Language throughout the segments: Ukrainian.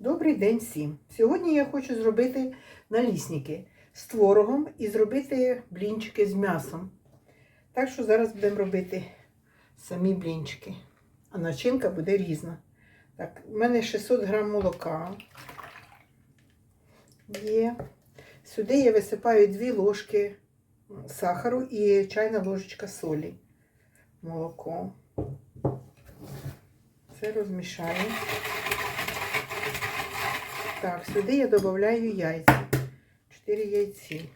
Добрий день всім! Сьогодні я хочу зробити налісники з творогом і зробити блінчики з м'ясом. Так що зараз будемо робити самі блінчики. А начинка буде різна. Так, у мене 600 грам молока є. Сюди я висипаю 2 ложки сахару і чайна ложечка солі. Молоко. Це розмішаю. Так, сюди я додаю яйця. 4 яйці.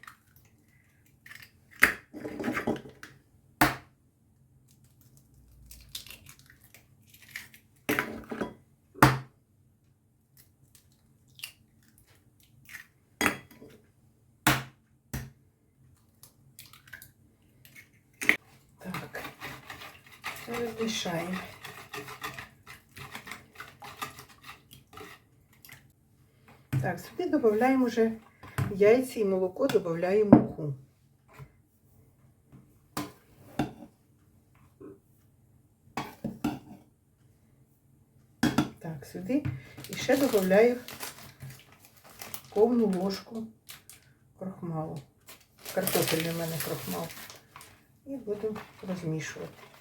Так, все розмішаємо. Так, сюди додаємо вже яйця і молоко, додаємо муку. Так, сюди і ще додаю повну ложку крохмалу. Картопельний в мене крохмал. І буду розмішувати.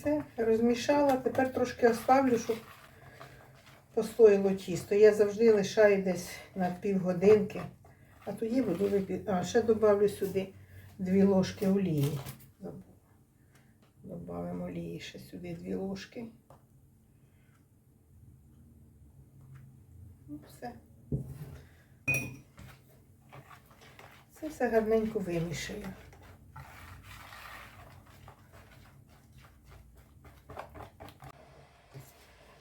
Все, розмішала. Тепер трошки оставлю, щоб постояло тісто. Я завжди лишаю десь на півгодинки, а тоді буду випікати. А, ще додавлю сюди дві ложки олії. Добавимо олії ще сюди дві ложки. Ну, все. Це все гарненько вимішаю.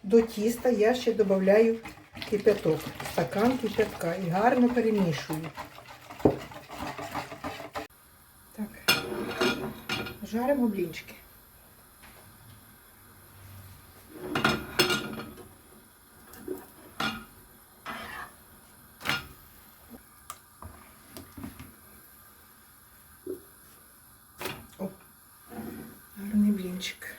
До тіста я ще додаю кипяток, стакан кипятка і гарно перемішую. Так, жаримо блінчики. О, гарний блінчик.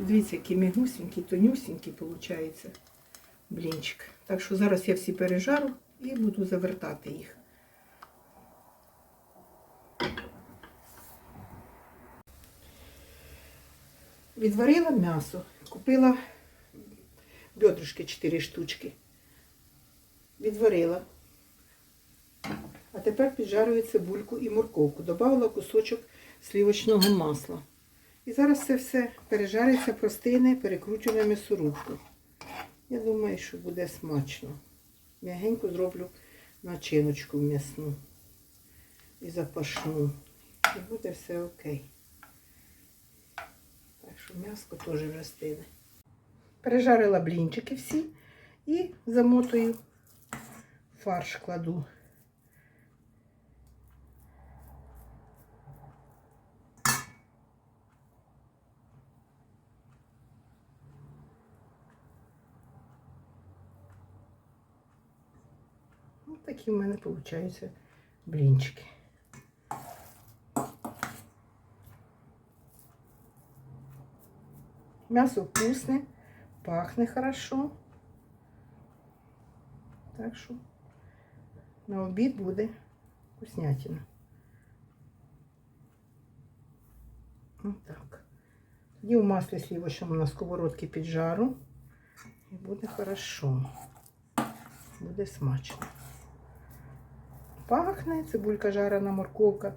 Дивіться, які мігусінькі, тонюсінькі виходить блінчик. Так що зараз я всі пережару і буду завертати їх. Відварила м'ясо, купила бедрышки 4 штучки. Відварила. А тепер піджарую цибульку і морковку. Добавила кусочок сливочного масла. І зараз це все пережариться, простине, перекручуємо м'ясорубку. Я думаю, що буде смачно. М'ягенько зроблю начиночку м'ясну і запашну. І буде все окей. Так що м'яско теж вже. Пережарила блінчики всі і замотую фарш кладу. Такі в мене виходять блінчики. М'ясо вкусне, пахне хорошо. Так що на обід буде вкуснятина. Ось так. Тоді в маслі сливочному на сковородці піджару. І буде хорошо. Буде смачно. Пахне, цибулька жарена, морковка.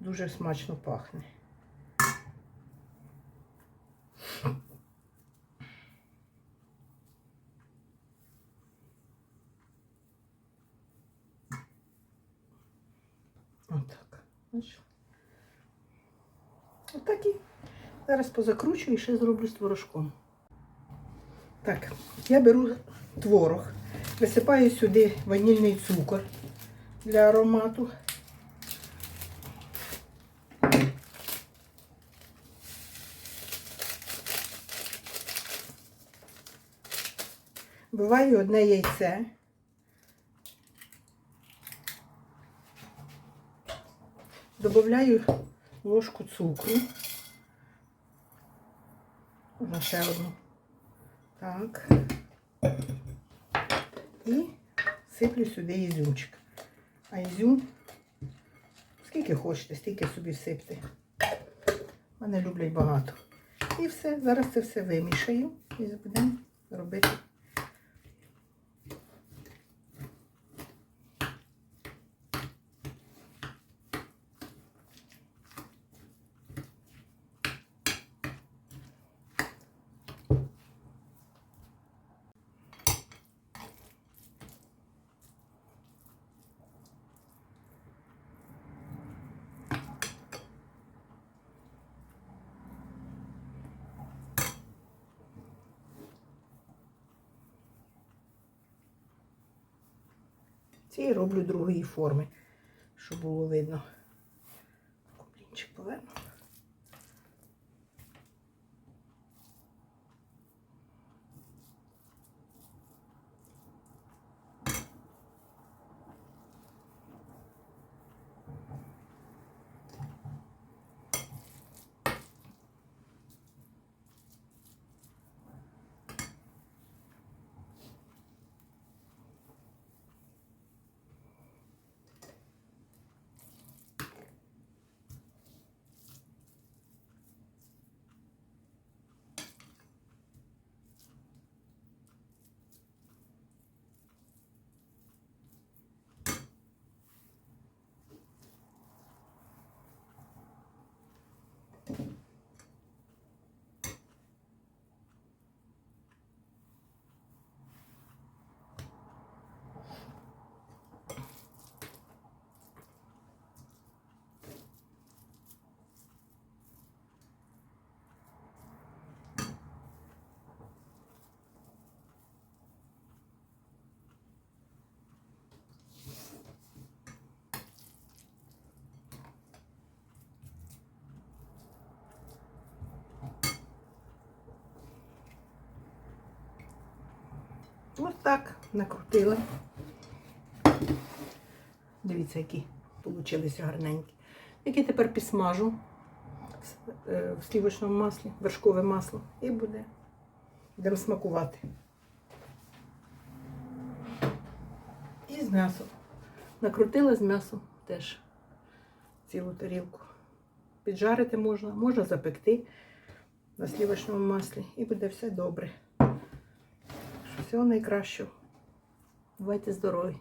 Дуже смачно пахне. Отак. Отак і зараз позакручую і ще зроблю з творожком. Так, я беру творог, висипаю сюди ванільний цукор для аромату. Буває одне яйце. Добавляю ложку цукру. Можна ще одну. Так. І сиплю сюди ізюмчик. А ізюм, скільки хочете, стільки собі всипте. Мене люблять багато. І все, зараз це все вимішаю і будемо робити. Ці роблю другої форми, щоб було видно. Куплінчик поверну. Ось так накрутила. Дивіться, які получилися гарненькі. Які тепер підсмажу в- е, слівочному маслі, вершкове масло. І буде. Будемо смакувати. І з м'ясом. Накрутила з м'ясом теж цілу тарілку. Піджарити можна, можна запекти на слівочному маслі і буде все добре. Всього найкращого. Бувайте здорові!